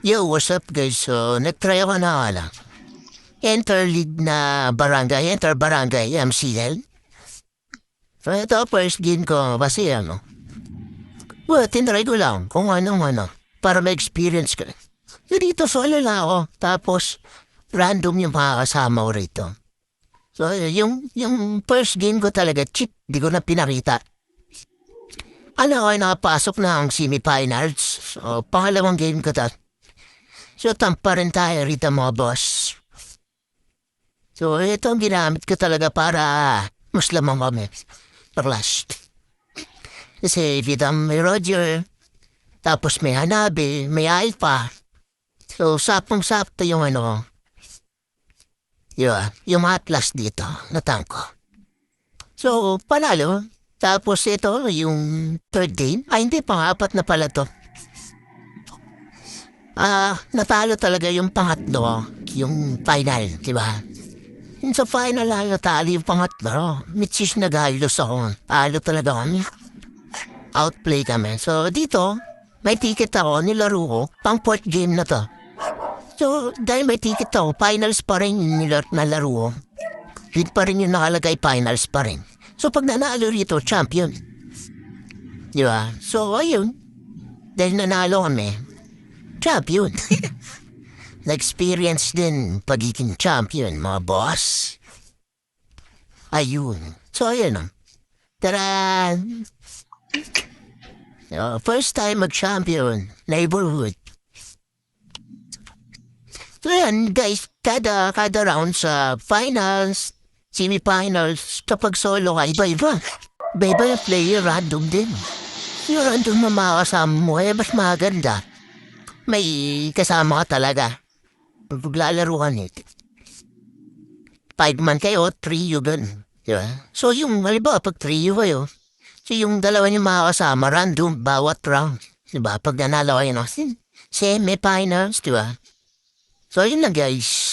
Yo, what's up guys? So, nag-try ako na ala. Enter league na barangay, enter barangay MCL. So, ito first game ko kasi ano. Well, tinry ko lang kung anong ano. Para ma-experience ko. Dito solo lang ako. Tapos, random yung mga kasama ko rito. So, yung, yung first game ko talaga, cheat. Di ko na pinakita. Ano ay nakapasok na ang semifinals. So, pangalawang game ko ta. So, tampa rin tayo rito mga boss. So, ito ang ginamit ko talaga para muslamang kami. Perlas. Kasi vidam may Roger, tapos may Hanabi, may Alpha. So, sapong-sapto yung ano, yun, yung atlas dito, natangko. So, panalo. Tapos ito, yung third game. Ay, hindi, pang-apat na pala to. Ah, natalo talaga yung pangatlo, yung final, di ba? Yung sa final lang natalo yung pangatlo. Mitsis na galos ako. Talo talaga kami. Outplay kami. So, dito, may ticket ako, nilaro ko, pang fourth game na to. So, dahil may ticket ako, finals pa rin yung nilar nalaro ko. Yun pa rin yung nakalagay, finals pa rin. So, pag nanalo rito, champion. Di ba? So, ayun. Dahil nanalo kami, champion. Na-experience din pagiging champion, mga boss. Ayun. So, ayun. oh. Tara! Oh, first time mag-champion, neighborhood. So yan, guys, kada, kada round sa finals, semifinals, kapag solo ka, iba-iba. Iba-iba yung player, random din. Yung random na makakasama mo, eh, mas maganda. May kasama ka talaga. Paglalaro ka nito. Five man kayo, three you gan. Diba? So yung, halimbawa, pag three you kayo, so yung dalawa niyo makakasama, random, bawat round. Diba? Pag nanalo kayo, no? Semi-finals, diba? So, yun lang guys.